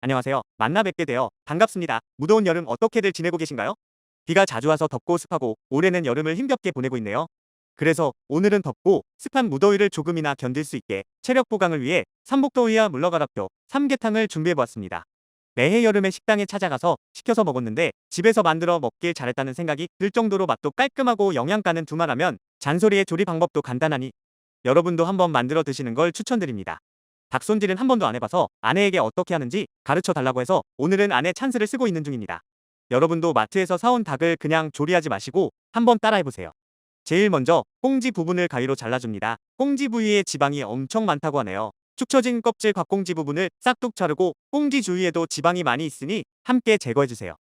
안녕하세요. 만나 뵙게 되어 반갑습니다. 무더운 여름 어떻게들 지내고 계신가요? 비가 자주 와서 덥고 습하고 올해는 여름을 힘겹게 보내고 있네요. 그래서 오늘은 덥고 습한 무더위를 조금이나 견딜 수 있게 체력 보강을 위해 삼복더위와 물러가라표 삼계탕을 준비해보았습니다. 매해 여름에 식당에 찾아가서 시켜서 먹었는데 집에서 만들어 먹길 잘했다는 생각이 들 정도로 맛도 깔끔하고 영양가는 두말하면 잔소리의 조리 방법도 간단하니 여러분도 한번 만들어 드시는 걸 추천드립니다. 닭 손질은 한 번도 안 해봐서 아내에게 어떻게 하는지 가르쳐 달라고 해서 오늘은 아내 찬스를 쓰고 있는 중입니다. 여러분도 마트에서 사온 닭을 그냥 조리하지 마시고 한번 따라해보세요. 제일 먼저 꽁지 부분을 가위로 잘라줍니다. 꽁지 부위에 지방이 엄청 많다고 하네요. 축 처진 껍질 곽꽁지 부분을 싹둑 자르고 꽁지 주위에도 지방이 많이 있으니 함께 제거해주세요.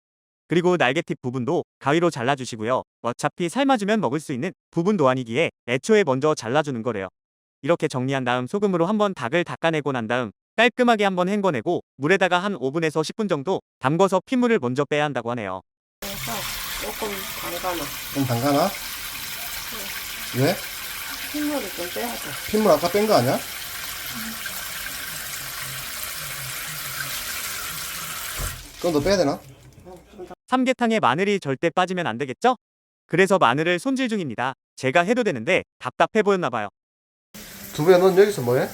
그리고 날개팁 부분도 가위로 잘라주시고요. 어차피 삶아주면 먹을 수 있는 부분도 아니기에 애초에 먼저 잘라주는 거래요. 이렇게 정리한 다음 소금으로 한번 닭을 닦아내고 난 다음 깔끔하게 한번 헹궈내고 물에다가 한 5분에서 10분 정도 담궈서 핏물을 먼저 빼야 한다고 하네요. 그래서 조금 담가놔. 좀 담가나? 왜? 핏물을 좀 빼야죠. 핏물 아까 뺀 거 아니야? 그럼 너 빼야 되나? 삼계탕에 마늘이 절대 빠지면 안 되겠죠? 그래서 마늘을 손질 중입니다. 제가 해도 되는데 답답해 보였나 봐요. 두부야 넌 여기서 뭐해?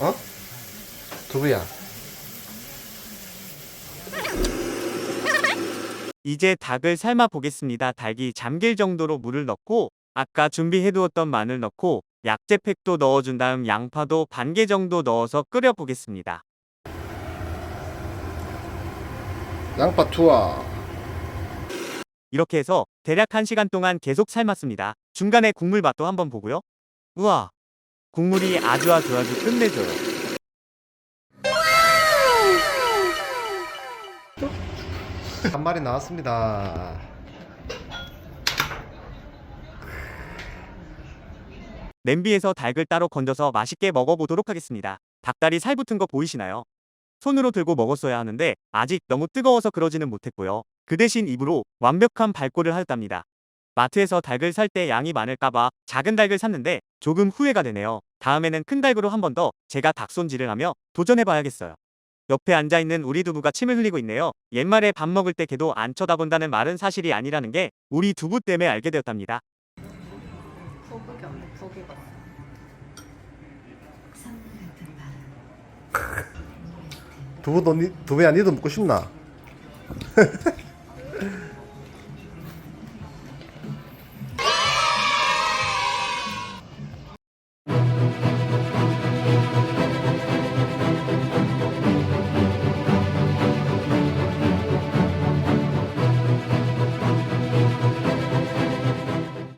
어? 두부야 이제 닭을 삶아 보겠습니다. 닭이 잠길 정도로 물을 넣고 아까 준비해 두었던 마늘 넣고 약재팩도 넣어준 다음 양파도 반 개 정도 넣어서 끓여 보겠습니다. 양파 투하 이렇게 해서 대략 1시간 동안 계속 삶았습니다. 중간에 국물 맛도 한번 보고요. 우와, 국물이 아주 아주 아주 끝내줘요. 한 마리 나왔습니다 냄비에서 닭을 따로 건져서 맛있게 먹어보도록 하겠습니다. 닭다리 살 붙은 거 보이시나요? 손으로 들고 먹었어야 하는데 아직 너무 뜨거워서 그러지는 못했고요. 그 대신 입으로 완벽한 발골을 하였답니다. 마트에서 닭을 살 때 양이 많을까봐 작은 닭을 샀는데 조금 후회가 되네요. 다음에는 큰 닭으로 한 번 더 제가 닭 손질을 하며 도전해봐야겠어요. 옆에 앉아있는 우리 두부가 침을 흘리고 있네요. 옛말에 밥 먹을 때 걔도 안 쳐다본다는 말은 사실이 아니라는 게 우리 두부 때문에 알게 되었답니다. 소고기 없네, 소고기가. 두부 너 니- 두부야 니도 먹고 싶나?